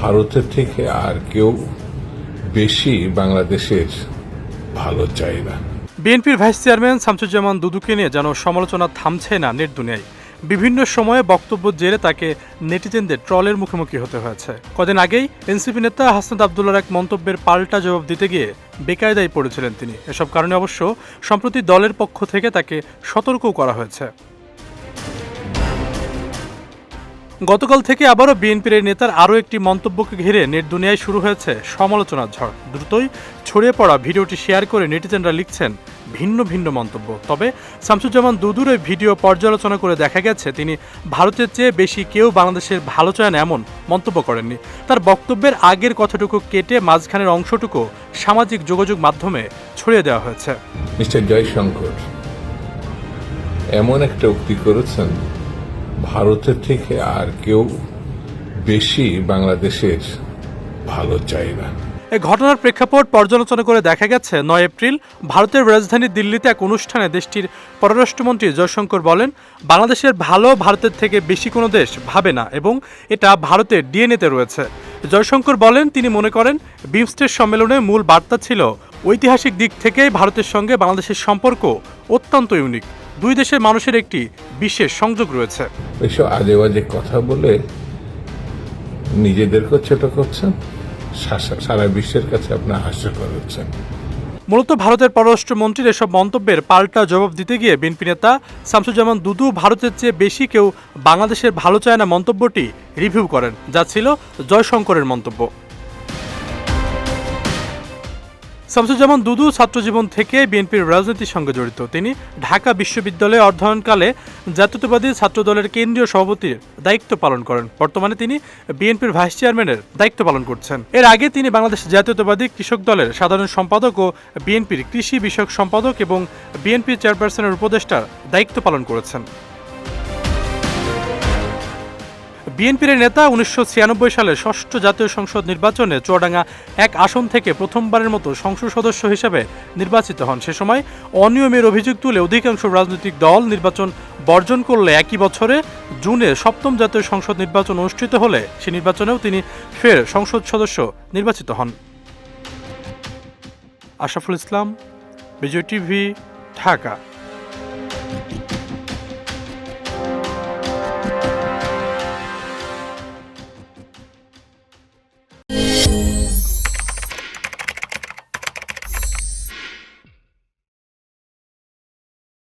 ভারতের থেকে আর কেউ বেশি বাংলাদেশের ভালো চায় না। বিএনপির ভাইস চেয়ারম্যান শামসুজ্জামান দুদুকে নিয়ে যেন সমালোচনা থামছে না নেট দুনিয়ায়। বিভিন্ন সময়ে বক্তব্য জেরে তাকে নেটিজেনদের ট্রলের মুখোমুখি হতে হয়েছে। কদিন আগেই এনসিপি নেতা হাসনাত আবদুল্লার এক মন্তব্যের পাল্টা জবাব দিতে গিয়ে বেকায়দায় পড়েছিলেন তিনি। এসব কারণে অবশ্য সম্প্রতি দলের পক্ষ থেকে তাকে সতর্কও করা হয়েছে। গতকাল থেকে আবারও বিএনপির নেতার আরও একটি মন্তব্যকে ঘিরে নেট দুনিয়ায় শুরু হয়েছে সমালোচনার ঝড়। দ্রুতই ছড়িয়ে পড়া ভিডিওটি শেয়ার করে নেটিজেনরা লিখছেন, ভিন্ন ভিন্ন মন্তব্য। তবে শামসুজ্জামান দুদুর ভিডিও পর্যালোচনা করে দেখা গেছে, তিনি ভারতের চেয়ে বেশি কেউ বাংলাদেশের ভালো চায় না এমন মন্তব্য করেননি। তার বক্তব্যের আগের কথাটুকু কেটে মাঝখানের অংশটুকু সামাজিক যোগাযোগ মাধ্যমে ছড়িয়ে দেওয়া হয়েছে। মিস্টার জয়শঙ্কর, এমন একটা উক্তি করেছেন ভারতের থেকে আর কেউ বেশি বাংলাদেশের ভালো চায় না। এই ঘটনার প্রেক্ষাপট পর্যালোচনা করে দেখা গেছে। নয় এপ্রিল ভারতের রাজধানী দিল্লিতে এক অনুষ্ঠানে দেশটির পররাষ্ট্রমন্ত্রী জয়শঙ্কর বলেন, বাংলাদেশের ভালো ভারতের থেকে বেশি কোনো দেশ ভাবে না এবং এটা ভারতের ডিএনএতে রয়েছে। জয়শঙ্কর বলেন, তিনি মনে করেন বিমস্টেক সম্মেলনে মূল বার্তা ছিল ঐতিহাসিক দিক থেকেই ভারতের সঙ্গে বাংলাদেশের সম্পর্ক অত্যন্ত ইউনিক। দুই দেশের মানুষের একটি বিশেষ সংযোগ রয়েছে। ওইসব আজে বাজে কথা বলে নিজেদেরকেও ছোট করছেন সারা বিশ্বের কাছে আপনার হাস্যকর হচ্ছেন। মূলত ভারতের পররাষ্ট্রমন্ত্রীর এসব মন্তব্যের পাল্টা জবাব দিতে গিয়ে বিএনপি নেতা শামসুজ্জামান দুদু ভারতের চেয়ে বেশি কেউ বাংলাদেশের ভালো চায় না মন্তব্যটি রিভিউ করেন যা ছিল জয়শঙ্করের মন্তব্য। শামসুজ্জামান দুদু ছাত্রজীবন থেকে বিএনপির রাজনীতির সঙ্গে জড়িত। তিনি ঢাকা বিশ্ববিদ্যালয়ে অধ্যয়নকালে জাতীয়তাবাদী ছাত্রদলের কেন্দ্রীয় সভাপতির দায়িত্ব পালন করেন। বর্তমানে তিনি বিএনপির ভাইস চেয়ারম্যানের দায়িত্ব পালন করছেন। এর আগে তিনি বাংলাদেশ জাতীয়তাবাদী কৃষক দলের সাধারণ সম্পাদক ও বিএনপির কৃষি বিষয়ক সম্পাদক এবং বিএনপি চেয়ারপারসনের উপদেষ্টার দায়িত্ব পালন করেছেন। বিএনপির নেতা উনিশশো ছিয়ানব্বই সালে ষষ্ঠ জাতীয় সংসদ নির্বাচনে চুয়াডাঙ্গা এক আসন থেকে প্রথমবারের মতো সংসদ সদস্য হিসেবে নির্বাচিত হন। সে সময় অনিয়মের অভিযোগ তুলে অধিকাংশ রাজনৈতিক দল নির্বাচন বর্জন করলে একই বছরে জুনে সপ্তম জাতীয় সংসদ নির্বাচন অনুষ্ঠিত হলে সে নির্বাচনেও তিনি ফের সংসদ সদস্য নির্বাচিত হন। আশরাফুল ইসলাম, বিজয় টিভি, ঢাকা।